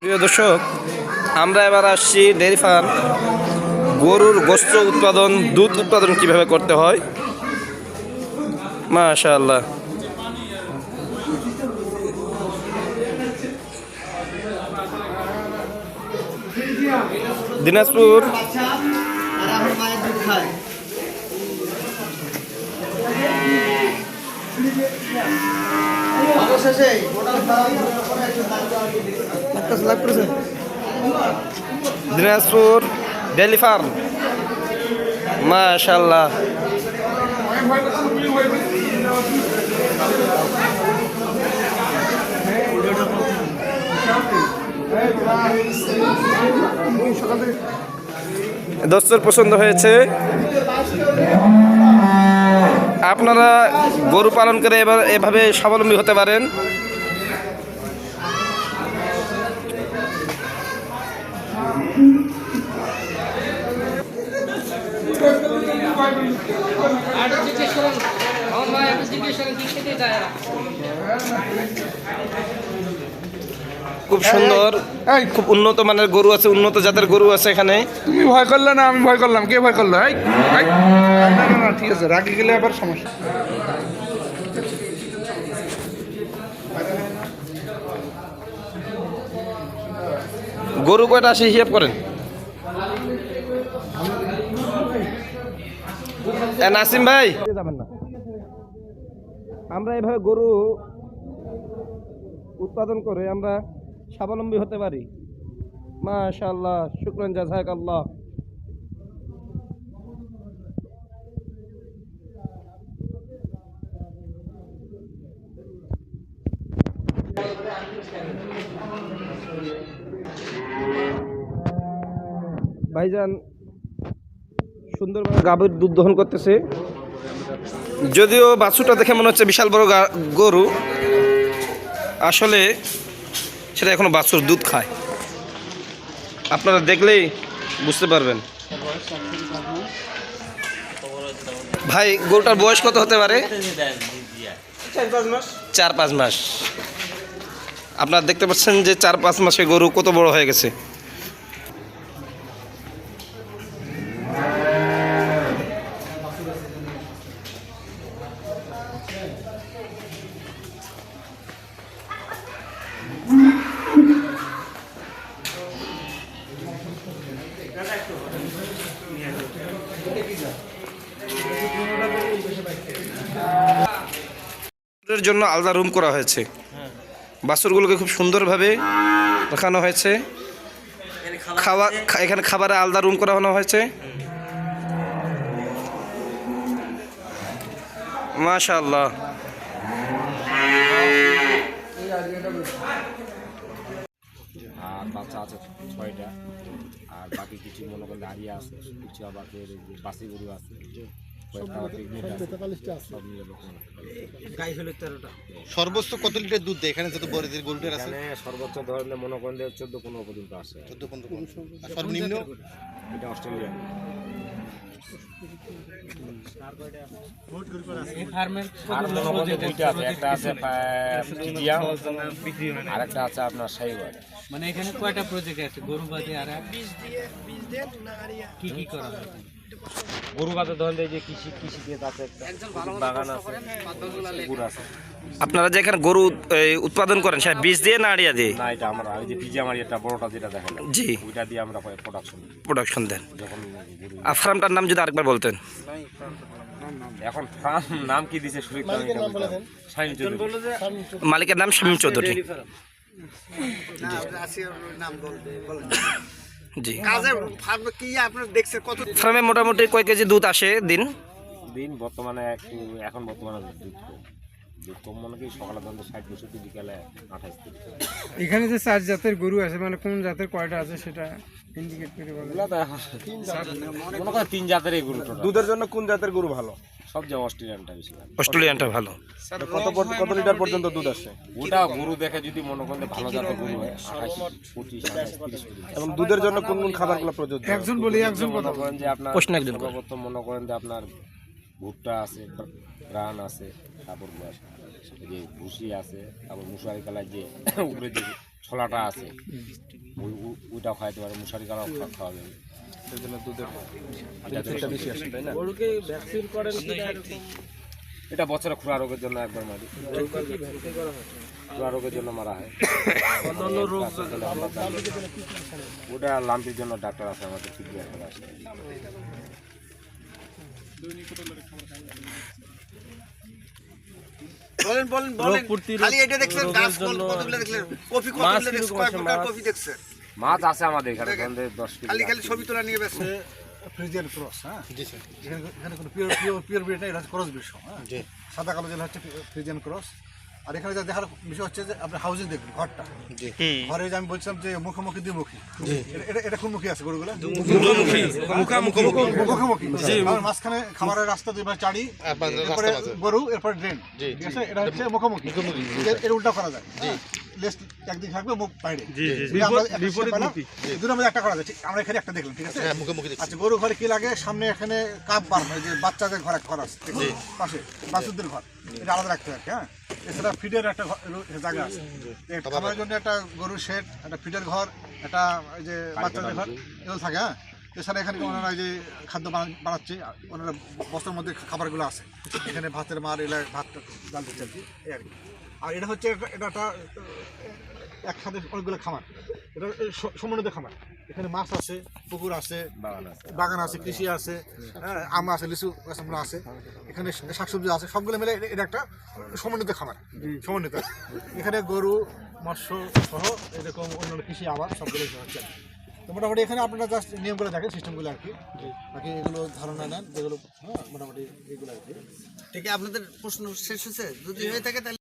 প্রিয় দর্শক আমরা এবার আসছি ডেয়ারি ফার্ম। গরুর গোস্ত উৎপাদন দুধ উৎপাদন কীভাবে করতে হয়? মাশাআল্লাহ। দিনাজপুর। Dinajpur dairy farm. মাশাআল্লাহ। দোস্তর পছন্দ হয়েছে। আপনারা গরু পালন করে এবার এভাবে স্বাবলম্বী হতে পারেন। আরও জিজ্ঞেস করুন আমার মা একটু জিজ্ঞেস করেন কি খেতে চায় খুব সুন্দর খুব উন্নত মানের গরু আছে উন্নত জাতের গরু আছে এখানে। তুমি ভয় করলে না আমি ভয় করলাম। কে ভয় করল। না ঠিক আছে রাগে গেলে আবার সমস্যা। গরু কয়টা আছে হিসাব করেন। নাসিম ভাই। যাবেন না। আমরা এভাবে গরু উৎপাদন করে আমরা স্বাবলম্বী হতে পারি। মাশাআল্লাহ, শুক্রান জাজাক আল্লাহ ভাইজান সুন্দরভাবে গাভীর দুধ দহন করতেছে। যদিও বাছুরটা দেখে মনে হচ্ছে বিশাল বড় গরু। আসলে সেটা এখনও বাছুর দুধ খায়। আপনারা দেখলেই বুঝতে পারবেন। ভাই গরুটার বয়স কত হতে পারে? চার পাঁচ মাস। আপনারা দেখতে পাচ্ছেন যে চার পাঁচ মাসে গরু কত বড় হয়ে গেছে। জন্য আলাদা রুম করা হয়েছে। বাছুরগুলোকে খুব সুন্দরভাবে রাখানো হয়েছে। খাওয়া এখানে খাবারে আলাদা রুম করা হয়েছে। মাশাআল্লাহ। আর বাচ্চা আছে ছয়টা। আর বাকি কিছু মনে করেন দাঁড়িয়ে আছে কিছু আবার বাসি গরু আছে সর্বোচ্চ কত লিটার দুধ দেয়? এখানে যত আছে। এখানে সর্বোচ্চ মনে করেন চোদ্দ পনেরো পর্যন্ত আসে চোদ্দ পনেরো সর্বনিম্ন? এটা অস্ট্রেলিয়া একটা আছে আর একটা আছে? আপনার সাইবার মানে এখানে কয়টা প্রজেক্ট আছে গরু বাজে আর কি কি করা হয়? গরু বাদে ধরেন যে এই যে কৃষি কৃষি দিয়ে আছে বাগান আছে পুকুর আছে। আপনারা যে এখানে গরু এই, উৎপাদন করেন সেটা বীজ দিয়ে না আড়িয়া দিয়ে? না এটা আমরা এই যে আর এটা বড়টা যেটা দেখেন জি। ওইটা দিয়ে আমরা প্রোডাকশন প্রোডাকশন দেন। আর ফার্মটার নাম যদি আরেকবার বলতেন। এখন ফার্ম নাম কি দিছে চৌধুরী। মালিকের নাম শামীম চৌধুরী। জি। ফার্মে মোটামুটি কয় কেজি দুধ আসে দিন? দিন বর্তমানে একটু এখন বর্তমানে দুধ কম দুধ মানে কি সকালে ধরুন ষাট পঁয়ষট্টি বিকালে আঠাশ তিরিশ এখানে যে চার জাতের গরু আছে মানে কোন জাতের কয়টা আছে সেটা ইন্ডিকেট করে বলে। মনে করেন তিন জাতের এই গরু দুধের জন্য কোন জাতের গরু ভালো? সব যে অস্ট্রেলিয়ানটা বেশি ভালো। অস্ট্রেলিয়ানটা ভালো। কত কত লিটার পর্যন্ত দুধ আসে? ওটা গরু দেখে যদি মনে করেন ভালো জাতের গরু হয়। এবং দুধের জন্য কোন কোন খাবারগুলো প্রযোজ্য? একজন বলি একজন মনে করেন যে আপনার প্রশ্ন একজন মনে করেন যে আপনার ভুট্টা আছে রান আছে তারপর এই যে ভুসি আছে তারপর মশারি কালার যে উপরে যে ছোলাটা আছে ওই ওই- ওইটা খাওয়াতে পারে মশারি কালার খাওয়া যাবে। এর জন্য দুধের এটা দুধটা বেশি আসে তাই না? এটা বছরে খুরা রোগের জন্য একবার মারি। খুরা রোগের জন্য মারা হয়। অন্যান্য রোগ ওটা লাম্পির জন্য ডাক্তার আছে আমাদের ঠিক আছে। বলেন বলেন বলেন। খালি এটা দেখলেন গাছ কত- কতগুলো দেখলেন? কফি কতগুলো দেখছেন? কয় প্রকার কফি দেখছেন? মাছ আছে আমাদের এখানে গন্ধে দশ খালি কেজি খালি ছবি তোলা নিয়ে ব্যস্ত। ফ্রিজিয়ান ক্রস হ্যাঁ? জি স্যার। এখানে এখানে কোনো পিওর পিওর পিওর ব্রিড নেই এটা হচ্ছে ক্রস বিষয় হ্যাঁ? জি। সাদা কালো যেটা হচ্ছে ফ্রিজিয়ান ক্রস। আর এখানে যা দেখার বিষয় হচ্ছে যে আপনি হাউজিং দেখবেন ঘরটা। ঘরে যে আমি বলছিলাম যে মুখোমুখি দ্বিমুখী এটা- এটা এটা কোন মুখী আছে গরুগুলো? মুখোমুখি। মাঝখানে খাবারের রাস্তা দুইবার মাঝে রাস্তা এরপরে গরু এরপর ড্রেন ঠিক আছে? এটা হচ্ছে মুখোমুখি। এর- উল্টা করা যায়। হ্যাঁ? লেস একদিকে থাকবে মুখ বাইরে। মধ্যে একটা করা যায়। ঠিক- আমরা এখানে একটা দেখলাম ঠিক আছে? হ্যাঁ আচ্ছা গরু ঘরে কি লাগে? সামনে এখানে কাপ বার হয় যে বাচ্চাদের ঘর এক ঘর আছে পাশে। বাসুদের ঘর। এটা আলাদা রাখতে হবে হ্যাঁ? এছাড়া ফিডের একটা জায়গা আছে। এই খামারের জন্য একটা গরুর শেড একটা ফিডের ঘর একটা এই যে বাচ্চাদের ঘর এগুলো থাকে হ্যাঁ? এছাড়া এখানে ওনারা যে খাদ্য বানাচ্ছে ওনারা বস্তার মধ্যে খাবারগুলো আছে। এখানে ভাতের মার এলা ভাত ডাল দিচ্ছে আর কি এই আর এটা হচ্ছে এটা একটা একসাথে অনেকগুলো খামার। এটা সমন্বিত খামার। এখানে মাছ আছে পুকুর আছে বাগান আছে। কৃষি আছে হ্যাঁ, আম আছে লিচু গাছগুলো আছে। এখানে শাকসবজি আছে সবগুলো মিলে এটা- একটা সমন্বিত খাবার সমন্বিত। এখানে গরু মৎস্য সহ এরকম অন্যান্য কৃষি আবার সবগুলো হচ্ছে তো মোটামুটি এখানে আপনারা জাস্ট নিয়মগুলো দেখেন সিস্টেমগুলো আর কি। বাকি এগুলো ধারণা নেন যেগুলো হ্যাঁ মোটামুটি এগুলো আর কি। ঠিক আপনাদের প্রশ্ন শেষ হয়েছে? যদি হয়ে থাকে তাহলে